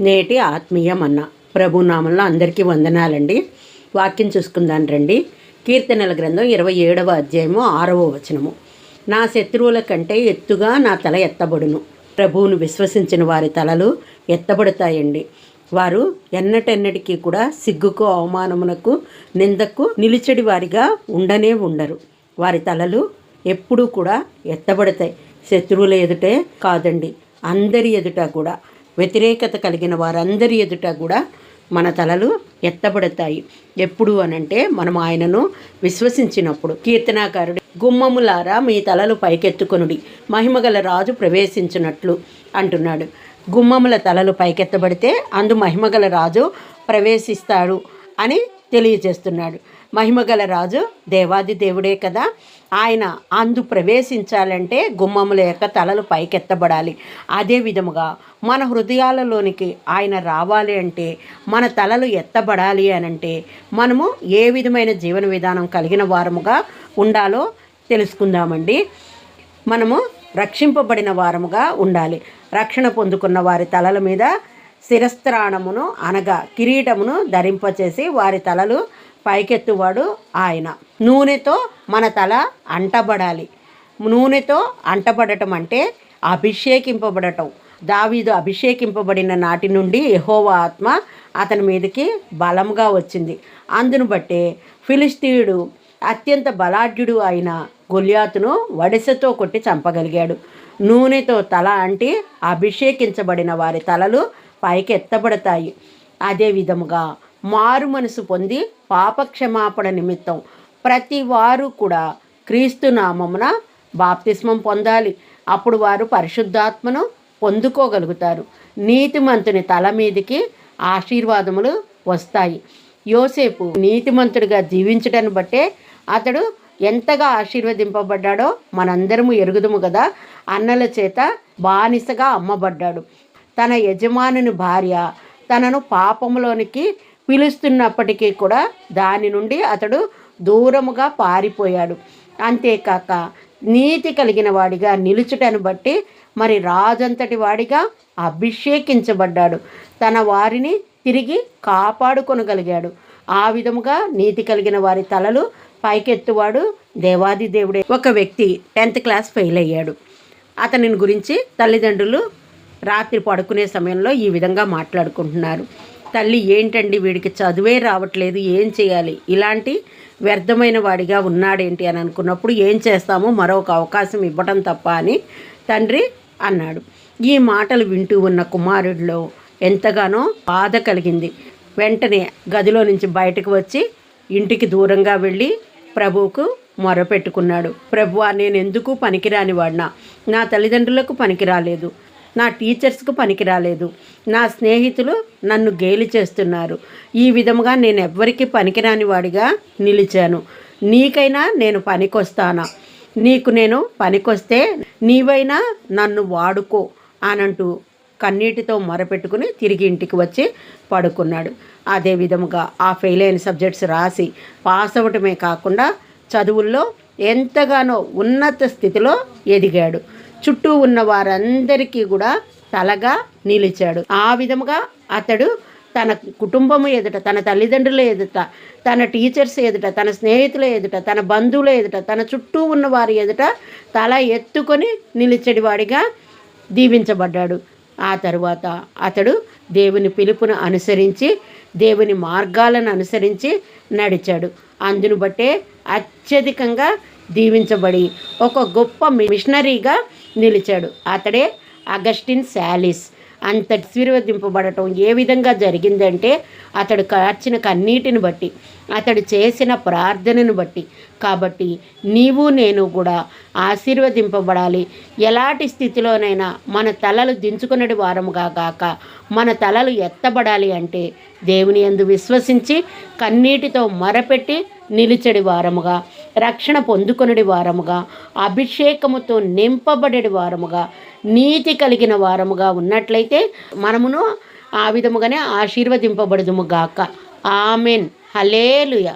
నేటి ఆత్మీయమన్న ప్రభునామంలో అందరికీ వందనాలండి. వాక్యం చూసుకుందాను రండి. కీర్తనల గ్రంథం ఇరవై ఏడవ అధ్యాయము ఆరవ వచనము. నా శత్రువుల కంటే ఎత్తుగా నా తల ఎత్తబడును. ప్రభువును విశ్వసించిన వారి తలలు ఎత్తబడతాయండి. వారు ఎన్నటెన్నటికీ కూడా సిగ్గుకు అవమానమునకు నిందకు నిలిచడి వారిగా ఉండనే ఉండరు. వారి తలలు ఎప్పుడూ కూడా ఎత్తబడతాయి. శత్రువుల ఎదుటే కాదండి. అందరి ఎదుట కూడా వ్యతిరేకత కలిగిన వారందరి ఎదుట కూడా మన తలలు ఎత్తబడతాయి. ఎప్పుడు అనంటే మనం ఆయనను విశ్వసించినప్పుడు. కీర్తనాకారుడు గుమ్మములారా మీ తలలు పైకెత్తుకొనుడి. మహిమగల రాజు ప్రవేశించినట్లు అంటున్నాడు. గుమ్మముల తలలు పైకెత్తబడితే అందు మహిమగల రాజు ప్రవేశిస్తాడు అని తెలియజేస్తున్నాడు. మహిమగల రాజు దేవాది దేవుడే కదా. ఆయన అందు ప్రవేశించాలంటే గుమ్మముల యొక్క తలలు పైకెత్తబడాలి. అదే విధముగా మన హృదయాలలోనికి ఆయన రావాలి అంటే మన తలలు ఎత్తబడాలి అని అంటే మనము ఏ విధమైన జీవన విధానం కలిగిన వారముగా ఉండాలో తెలుసుకుందామండి. మనము రక్షింపబడిన వారముగా ఉండాలి. రక్షణ పొందుకున్న వారి తలల మీద శిరస్త్రాణమును అనగా కిరీటమును ధరింపచేసి వారి తలలు పైకెత్తువాడు ఆయన. నూనెతో మన తల అంటబడాలి. నూనెతో అంటబడటం అంటే అభిషేకింపబడటం. దావీదు అభిషేకింపబడిన నాటి నుండి యహోవ ఆత్మ అతని మీదకి బలంగా వచ్చింది. అందును బట్టే ఫిలిస్తీయుడు అత్యంత బలాఢ్యుడు అయిన గొల్యాతును వడిసెతో కొట్టి చంపగలిగాడు. నూనెతో తల అంటే అభిషేకించబడిన వారి తలలు పైకి ఎత్తబడతాయి అదే విధముగా మారు మనసు పొంది పాపక్షమాపణ నిమిత్తం ప్రతి వారు కూడా క్రీస్తు నామమున బాప్తిస్మం పొందాలి. అప్పుడు వారు పరిశుద్ధాత్మను పొందుకోగలుగుతారు. నీతిమంతుని తల మీదకి ఆశీర్వాదములు వస్తాయి. యోసేపు నీతిమంతుడిగా జీవించడాన్ని బట్టే అతడు ఎంతగా ఆశీర్వదింపబడ్డాడో మనందరము ఎరుగుదుము కదా అన్నల చేత బానిసగా అమ్మబడ్డాడు. తన యజమానుని భార్య తనను పాపములోనికి పిలుస్తున్నప్పటికీ కూడా దాని నుండి అతడు దూరముగా పారిపోయాడు. అంతేకాక నీతి కలిగిన వాడిగా నిలుచుటను బట్టి మరి రాజంతటి వాడిగా అభిషేకించబడ్డాడు. తన వారిని తిరిగి కాపాడుకొనగలిగాడు. ఆ విధముగా నీతి కలిగిన వారి తలలు పైకెత్తువాడు దేవాది దేవుడే. ఒక వ్యక్తి టెన్త్ క్లాస్ ఫెయిల్ అయ్యాడు. అతనిని గురించి తల్లిదండ్రులు రాత్రి పడుకునే సమయంలో ఈ విధంగా మాట్లాడుకుంటున్నారు. తల్లి ఏంటండి వీడికి చదువే రావట్లేదు ఏం చేయాలి? ఇలాంటి వ్యర్థమైన వాడిగా ఉన్నాడేంటి? అని అనుకున్నప్పుడు ఏం చేస్తామో మరొక అవకాశం ఇవ్వటం తప్ప అని తండ్రి అన్నాడు. ఈ మాటలు వింటూ ఉన్న కుమారుడిలో ఎంతగానో బాధ కలిగింది. వెంటనే గదిలో నుంచి బయటకు వచ్చి ఇంటికి దూరంగా వెళ్ళి ప్రభువుకు మొరపెట్టుకున్నాడు. ప్రభువా నేను ఎందుకు పనికిరాని వాడినా? నా తల్లిదండ్రులకు పనికిరాలేదు. నా టీచర్స్కు పనికిరాలేదు. నా స్నేహితులు నన్ను గేలి చేస్తున్నారు. ఈ విధముగా నేను ఎవ్వరికీ పనికిరాని వాడిగా నిలిచాను. నీకైనా నేను పనికొస్తానా? నీకు నేను పనికొస్తే నీవైనా నన్ను వాడుకో అనంటూ కన్నీటితో మొరపెట్టుకుని తిరిగి ఇంటికి వచ్చి పడుకున్నాడు. అదే విధముగా ఆ ఫెయిల్ అయిన సబ్జెక్ట్స్ రాసి పాస్ అవ్వటమే కాకుండా చదువుల్లో ఎంతగానో ఉన్నత స్థితిలో ఎదిగాడు. చుట్టూ ఉన్న వారందరికీ కూడా తలగా నిలిచాడు. ఆ విధముగా అతడు తన కుటుంబము ఎదుట తన తల్లిదండ్రుల ఎదుట తన టీచర్స్ ఎదుట తన స్నేహితుల ఎదుట తన బంధువుల ఎదుట తన చుట్టూ ఉన్న వారి ఎదుట తల ఎత్తుకొని నిలిచడివాడిగా దీవించబడ్డాడు. ఆ తరువాత అతడు దేవుని పిలుపును అనుసరించి దేవుని మార్గాలను అనుసరించి నడిచాడు. అందును బట్టే అత్యధికంగా దీవించబడి ఒక గొప్ప మిషనరీగా నిలిచాడు. అతడే అగస్టిన్ శాలిస్. అంత ఆశీర్వదింపబడటం ఏ విధంగా జరిగిందంటే అతడు కార్చిన కన్నీటిని బట్టి అతడు చేసిన ప్రార్థనను బట్టి. కాబట్టి నీవు నేను కూడా ఆశీర్వదింపబడాలి. ఎలాంటి స్థితిలోనైనా మన తలలు దించుకున్నది వారముగా కాక మన తలలు ఎత్తబడాలి అంటే దేవుని యందు విశ్వసించి కన్నీటితో మరపెట్టి నిలిచడి వారముగా రక్షణ పొందుకొనుడి వారముగా అభిషేకముతో నింపబడేడి వారముగా నీతి కలిగిన వారముగా ఉన్నట్లయితే మనమును ఆ విధముగానే ఆశీర్వదింపబడదుము గాక. ఆమెన్. హలేలుయ